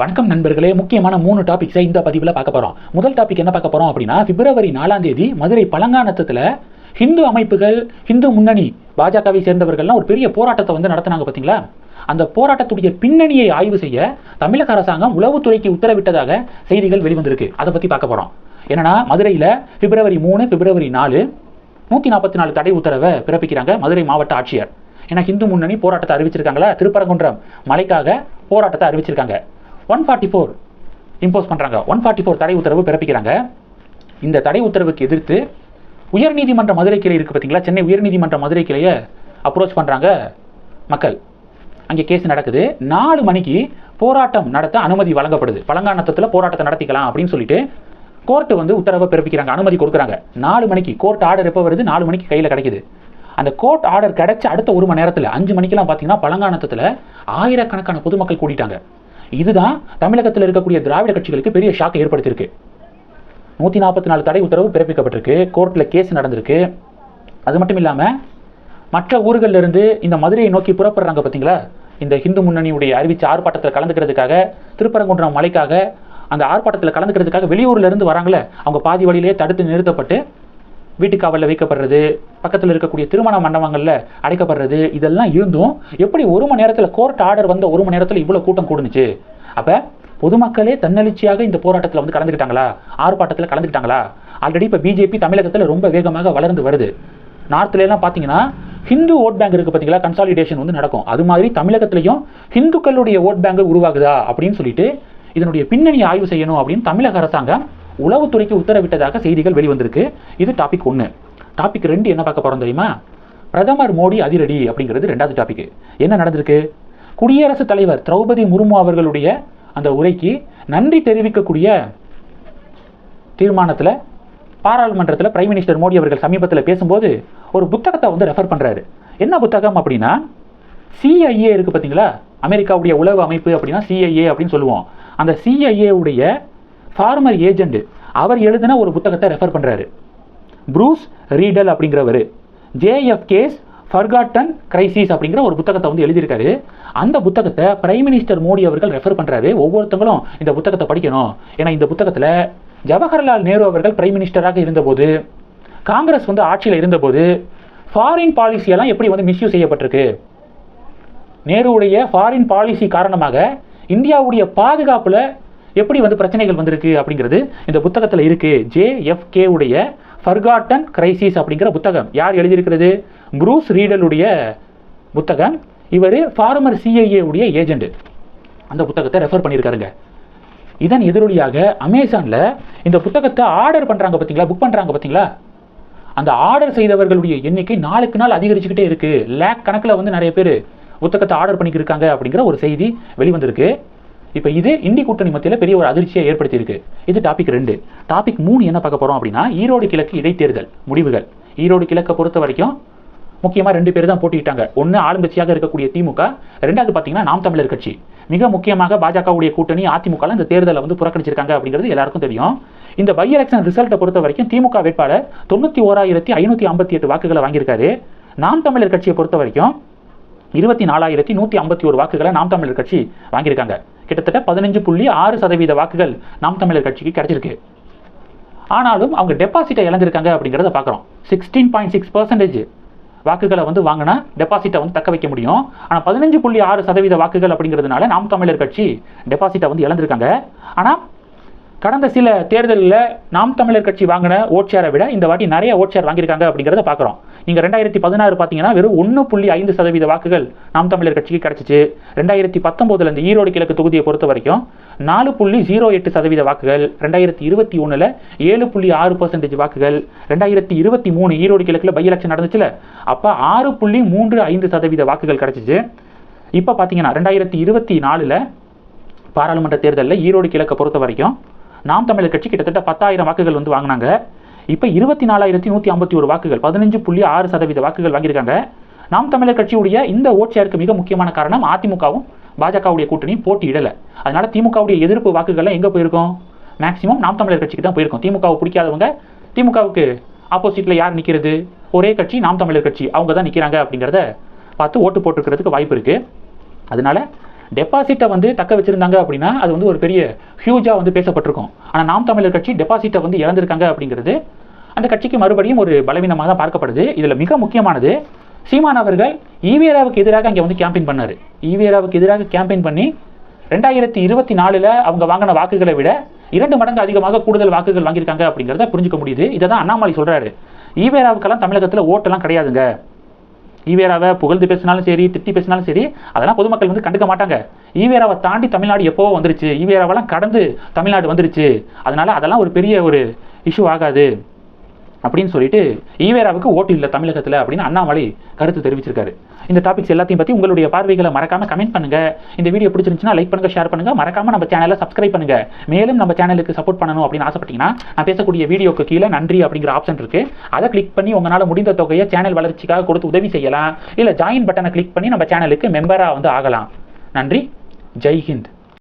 வணக்கம் நண்பர்களே முக்கியமான மூணு டாபிக்ஸை இந்த பதிவில் பார்க்க போகிறோம் முதல் டாபிக் என்ன பார்க்க போகிறோம் அப்படின்னா பிப்ரவரி நாலாம் தேதி மதுரை பழங்கானத்தில் ஹிந்து அமைப்புகள் ஹிந்து முன்னணி பாஜகவை சேர்ந்தவர்கள்லாம் ஒரு பெரிய போராட்டத்தை வந்து நடத்தினாங்க பார்த்தீங்களா அந்த போராட்டத்துடைய பின்னணியை ஆய்வு செய்ய தமிழக அரசாங்கம் உளவுத்துறைக்கு உத்தரவிட்டதாக செய்திகள் வெளிவந்திருக்கு. அதை பற்றி பார்க்க போகிறோம் என்னன்னா மதுரையில் பிப்ரவரி மூணு பிப்ரவரி நாலு நூற்றி நாற்பத்தி நாலு தடை உத்தரவை பிறப்பிக்கிறாங்க மதுரை மாவட்ட ஆட்சியர். ஏன்னா ஹிந்து முன்னணி போராட்டத்தை அறிவிச்சிருக்காங்களா? திருப்பரங்குன்றம் மலைக்காக போராட்டத்தை அறிவிச்சிருக்காங்க. ஒன் ஃபார்ட்டி ஃபோர் இம்போஸ் பண்ணுறாங்க ஒன் ஃபார்ட்டி ஃபோர் தடை உத்தரவு பிறப்பிக்கிறாங்க. இந்த தடை உத்தரவுக்கு எதிர்த்து உயர்நீதிமன்ற மதுரை கிளை இருக்குது பார்த்தீங்களா சென்னை உயர்நீதிமன்ற மதுரை கிளையை அப்ரோச் பண்ணுறாங்க மக்கள். அங்கே கேஸ் நடக்குது. நாலு மணிக்கு போராட்டம் நடத்த அனுமதி வழங்கப்படுது. பழங்கானத்தத்தில் போராட்டத்தை நடத்திக்கலாம் அப்படின்னு சொல்லிட்டு கோர்ட்டு வந்து உத்தரவை பிறப்பிக்கிறாங்க. அனுமதி கொடுக்குறாங்க. நாலு மணிக்கு கோர்ட் ஆர்டர் எப்போ வருது? நாலு மணிக்கு கையில் கிடைக்குது. அந்த கோர்ட் ஆர்டர் கிடைச்ச அடுத்த ஒரு மணி நேரத்தில் அஞ்சு மணிக்கெல்லாம் பார்த்தீங்கன்னா பழங்கானத்தத்தில் ஆயிரக்கணக்கான பொதுமக்கள் கூட்டிட்டாங்க இதுதான் தமிழகத்தில் இருக்கக்கூடிய திராவிட கட்சிகளுக்கு பெரிய ஷாக்கை ஏற்படுத்தியிருக்கு. நூற்றி நாற்பத்தி நாலு தடை உத்தரவு பிறப்பிக்கப்பட்டிருக்கு. கோர்ட்டில் கேஸ் நடந்திருக்கு. அது மட்டும் இல்லாமல் மற்ற ஊர்களில் இருந்து இந்த மதுரையை நோக்கி புறப்படுறாங்க பார்த்தீங்களா இந்த ஹிந்து முன்னணியுடைய அறிவிச்ச ஆர்ப்பாட்டத்தில் கலந்துக்கிறதுக்காக திருப்பரங்குன்றம் மலைக்காக அந்த ஆர்ப்பாட்டத்தில் கலந்துக்கிறதுக்காக வெளியூர்ல இருந்து வராங்களே அவங்க பாதி வழியிலேயே தடுத்து நிறுத்தப்பட்டு வீட்டுக்காவலில் வைக்கப்படுறது பக்கத்தில் இருக்கக்கூடிய திருமண மண்டபங்களில் அடைக்கப்படுறது இதெல்லாம் இருந்தும் எப்படி ஒரு மணி நேரத்தில் கோர்ட் ஆர்டர் வந்த ஒரு மணி நேரத்தில் இவ்வளோ கூட்டம் கூடுனுச்சு? அப்போ பொதுமக்களே தன்னெழுச்சியாக இந்த போராட்டத்தில் வந்து கலந்துக்கிட்டாங்களா ஆர்ப்பாட்டத்தில் கலந்துக்கிட்டாங்களா ஆல்ரெடி இப்போ பிஜேபி தமிழகத்தில் ரொம்ப வேகமாக வளர்ந்து வருது. நார்த்ல பார்த்தீங்கன்னா ஹிந்து ஓட் பேங்க் இருக்குது பார்த்தீங்களா கன்சாலிடேஷன் வந்து நடக்கும். அது மாதிரி தமிழகத்திலையும் ஹிந்துக்களுடைய ஓட் பேங்க் உருவாகுதா? அப்படின்னு சொல்லிட்டு இதனுடைய பின்னணி ஆய்வு செய்யணும் அப்படின்னு தமிழக அரசாங்கம் உளவுத்துறைக்கு உத்தரவிட்டதாக செய்திகள் வெளிவந்திருக்கு. இது டாபிக் ஒன்று டாபிக் ரெண்டு என்ன பார்க்க போகிறோம் தெரியுமா? பிரதமர் மோடி அதிரடி அப்படிங்கிறது ரெண்டாவது டாபிக் என்ன நடந்திருக்கு? குடியரசுத் தலைவர் திரௌபதி முர்மு அவர்களுடைய அந்த உரைக்கு நன்றி தெரிவிக்கக்கூடிய தீர்மானத்தில் பாராளுமன்றத்தில் பிரைம் மினிஸ்டர் மோடி அவர்கள் சமீபத்தில் பேசும்போது ஒரு புத்தகத்தை வந்து ரெஃபர் பண்ணுறாரு என்ன புத்தகம் அப்படின்னா சிஐஏ இருக்குது பார்த்தீங்களா? அமெரிக்காவுடைய உளவு அமைப்பு அப்படின்னா சிஐஏ அப்படின்னு சொல்லுவோம். அந்த சிஐஏ உடைய ஃபார்மர் ஏஜெண்ட் அவர் எழுதின ஒரு புத்தகத்தை ரெஃபர் பண்ணுறாரு ப்ரூஸ் ரீடல் அப்படிங்கிறவர். ஜேஎஃப் கேஸ் ஃபர்காட்டன் கிரைசிஸ் அப்படிங்கிற ஒரு புத்தகத்தை வந்து எழுதியிருக்காரு. அந்த புத்தகத்தை பிரைம் மினிஸ்டர் மோடி அவர்கள் ரெஃபர் பண்ணுறாரு ஒவ்வொருத்தங்களும் இந்த புத்தகத்தை படிக்கணும். ஏன்னா இந்த புத்தகத்தில் ஜவஹர்லால் நேரு அவர்கள் பிரைம் மினிஸ்டராக இருந்தபோது காங்கிரஸ் வந்து ஆட்சியில் இருந்தபோது ஃபாரின் பாலிசியெல்லாம் எப்படி வந்து மிஸ்யூஸ் செய்யப்பட்டிருக்கு? நேருவுடைய ஃபாரின் பாலிசி காரணமாக இந்தியாவுடைய பாதுகாப்பில் எப்படி வந்து பிரச்சனைகள் வந்திருக்கு அப்படிங்கிறது இந்த புத்தகத்தில் இருக்கு. ஜேஎஃப்கே உடைய ஃபர்காட்டன் கிரைசிஸ் அப்படிங்கிற புத்தகம். யார் எழுதியிருக்கிறது? ப்ரூஸ் ரீடலுடைய புத்தகம். இவர் ஃபார்மர் சிஐஏ உடைய ஏஜெண்ட் அந்த புத்தகத்தை ரெஃபர் பண்ணியிருக்காருங்க. இதன் எதிரொலியாக அமேசானில் இந்த புத்தகத்தை ஆர்டர் பண்ணுறாங்க பார்த்தீங்களா புக் பண்ணுறாங்க பார்த்தீங்களா அந்த ஆர்டர் செய்தவர்களுடைய எண்ணிக்கை நாளுக்கு நாள் அதிகரிச்சுக்கிட்டே இருக்குது லேக் கணக்கில் வந்து நிறைய பேர் புத்தகத்தை ஆர்டர் பண்ணிக்கிருக்காங்க அப்படிங்கிற ஒரு செய்தி வெளிவந்திருக்கு. இப்போ இது இந்தி கூட்டணி மத்தியில் பெரிய ஒரு அதிர்ச்சியை ஏற்படுத்தியிருக்கு. இது டாபிக் ரெண்டு. டாபிக் மூணு என்ன பார்க்க போகிறோம் அப்படின்னா ஈரோடு கிழக்கு இடைத்தேர்தல் முடிவுகள். ஈரோடு கிழக்கை பொறுத்த வரைக்கும் முக்கியமாக ரெண்டு பேர் தான் போட்டிட்டாங்க ஒன்று ஆளுங்கட்சியாக இருக்கக்கூடிய திமுக ரெண்டாவது பார்த்தீங்கன்னா நாம் தமிழர் கட்சி. மிக முக்கியமாக பாஜகவுடைய கூட்டணி அதிமுக இந்த தேர்தலை வந்து புறக்கணிச்சிருக்காங்க அப்படிங்கிறது எல்லாருக்கும் தெரியும். இந்த பை எலெக்ஷன் ரிசல்ட்டை பொறுத்த வரைக்கும் திமுக வேட்பாளர் தொண்ணூற்றி ஓராயிரத்தி ஐநூற்றி ஐம்பத்தி எட்டு வாக்குகளை வாங்கியிருக்காரு. நாம் தமிழர் கட்சியை பொறுத்த வரைக்கும் இருபத்தி நாலாயிரத்தி நூற்றி ஐம்பத்தி ஒரு வாக்குகளை நாம் தமிழர் கட்சி வாங்கியிருக்காங்க. கிட்டத்தட்ட பதினஞ்சு புள்ளி ஆறு சதவீத வாக்குகள் நாம் தமிழர் கட்சிக்கு கிடைச்சிருக்கு. ஆனாலும் அவங்க டெபாசிட்டை இழந்திருக்காங்க அப்படிங்கிறத பார்க்குறோம். சிக்ஸ்டீன் பாயிண்ட் சிக்ஸ் பர்சன்டேஜ் வாக்குகளை வந்து வாங்கினா டெபாசிட்டை வந்து தக்க வைக்க முடியும். ஆனால் பதினஞ்சு புள்ளி ஆறு சதவீத வாக்குகள் அப்படிங்கிறதுனால நாம் தமிழர் கட்சி டெபாசிட்டை வந்து இழந்திருக்காங்க. ஆனால் கடந்த சில தேர்தலில் நாம் தமிழர் கட்சி வாங்கின ஓட் ஷேரை விட இந்த வாட்டி நிறைய ஓட் ஷேர் வாங்கியிருக்காங்க அப்படிங்கிறத பார்க்குறோம். நீங்கள் ரெண்டாயிரத்தி பதினாறு பார்த்தீங்கன்னா வெறும் ஒன்று புள்ளி ஐந்து சதவீத வாக்குகள் நாம் தமிழர் கட்சிக்கு கிடைச்சிச்சு. ரெண்டாயிரத்தி பத்தொம்போதில் இந்த ஈரோடு கிழக்கு தொகுதியை பொறுத்த வரைக்கும் நாலு புள்ளி ஜீரோ எட்டு சதவீத வாக்குகள் ரெண்டாயிரத்தி இருபத்தி ஒன்றில் ஏழு புள்ளி ஆறு பர்சன்டேஜ் வாக்குகள் ரெண்டாயிரத்தி இருபத்தி மூணு ஈரோடு கிழக்கில் பை எலெக்ஷன் நடந்துச்சுல. அப்போ ஆறு புள்ளி மூன்று ஐந்து சதவீத வாக்குகள் கிடைச்சிச்சு. இப்போ பார்த்தீங்கன்னா ரெண்டாயிரத்தி இருபத்தி நாலில் பாராளுமன்ற தேர்தலில் ஈரோடு கிழக்கை பொறுத்த வரைக்கும் நாம் தமிழர் கட்சி கிட்டத்தட்ட பத்தாயிரம் வாக்குகள் வந்து வாங்கினாங்க. இப்போ இருபத்தி நாலாயிரத்தி நூற்றி ஐம்பத்தி ஒரு வாக்குகள் பதினஞ்சு புள்ளி ஆறு சதவீத வாக்குகள் வாங்கியிருக்காங்க. நாம் தமிழர் கட்சியுடைய இந்த ஓட் ஷேருக்கு மிக முக்கியமான காரணம் அதிமுகவும் பாஜகவுடைய கூட்டணி போட்டியிடலை. அதனால திமுகவுடைய எதிர்ப்பு வாக்குகள்லாம் எங்கே போயிருக்கும்? மேக்சிமம் நாம் தமிழர் கட்சிக்கு தான் போயிருக்கும். திமுகவை பிடிக்காதவங்க திமுகவுக்கு ஆப்போசிட்டில் யார் நிற்கிறது ஒரே கட்சி நாம் தமிழர் கட்சி. அவங்க தான் நிற்கிறாங்க அப்படிங்கிறத பார்த்து ஓட்டு போட்டுக்கிறதுக்கு வாய்ப்பு இருக்குது அதனால டெபாசிட்டை வந்து தக்க வச்சுருந்தாங்க அப்படின்னா அது வந்து ஒரு பெரிய ஹியூஜாக வந்து பேசப்பட்டிருக்கும். ஆனால் நாம் தமிழர் கட்சி டெபாசிட்டை வந்து இழந்திருக்காங்க அப்படிங்கிறது அந்த கட்சிக்கு மறுபடியும் ஒரு பலவீனமாக தான் பார்க்கப்படுது. இதில் மிக முக்கியமானது சீமான் அவர்கள் ஈவேராவுக்கு எதிராக அங்கே வந்து கேம்பெயின் பண்ணார். ஈவேராவுக்கு எதிராக கேம்பெயின் பண்ணி ரெண்டாயிரத்தி இருபத்தி நாலில் அவங்க வாங்கின வாக்குகளை விட இரண்டு மடங்கு அதிகமாக கூடுதல் வாக்குகள் வாங்கியிருக்காங்க அப்படிங்கிறத புரிஞ்சுக்க முடியுது. இதை தான் அண்ணாமலை சொல்கிறாரு ஈவேராவுக்கெல்லாம் தமிழகத்தில் ஓட்டெல்லாம் கிடையாதுங்க. ஈவேராவை புகழ்ந்து பேசினாலும் சரி திட்டி பேசினாலும் சரி அதெல்லாம் பொதுமக்கள் வந்து கண்டுக்க மாட்டாங்க. ஈவேராவை தாண்டி தமிழ்நாடு எப்போ வந்துருச்சு. ஈவேராவெல்லாம் கடந்து தமிழ்நாடு வந்துருச்சு. அதனால அதெல்லாம் ஒரு பெரிய ஒரு இஷ்யூ ஆகாது. அப்படின்னு சொல்லிட்டு ஈவேராவுக்கு ஓட்டு இல்லை தமிழகத்தில் அப்படின்னு அண்ணாமலை கருத்து தெரிவிச்சிருக்காரு. இந்த டாபிக்ஸ் எல்லாத்தையும் பற்றி உங்களுடைய பார்வைகளை மறக்காம கமெண்ட் பண்ணுங்க. இந்த வீடியோ பிடிச்சிருந்துச்சுன்னா லைக் பண்ணுங்க ஷேர் பண்ணுங்க. மறக்காம நம்ம சேனலை சப்ஸ்கிரைப் பண்ணுங்க. மேலும் நம்ம சேனலுக்கு சப்போர்ட் பண்ணணும் அப்படின்னு ஆசைப்பட்டீங்கன்னா நான் பேசக்கூடிய வீடியோக்கு கீழே நன்றி அப்படிங்கிற ஆப்ஷன் இருக்கு. அதை கிளிக் பண்ணி உங்களால் முடிந்த தொகையை சேனல் வளர்ச்சிக்காக கொடுத்து உதவி செய்யலாம். இல்லை ஜாயின் பட்டனை கிளிக் பண்ணி நம்ம சேனலுக்கு மெம்பராக வந்து ஆகலாம். நன்றி. ஜெய்ஹிந்த்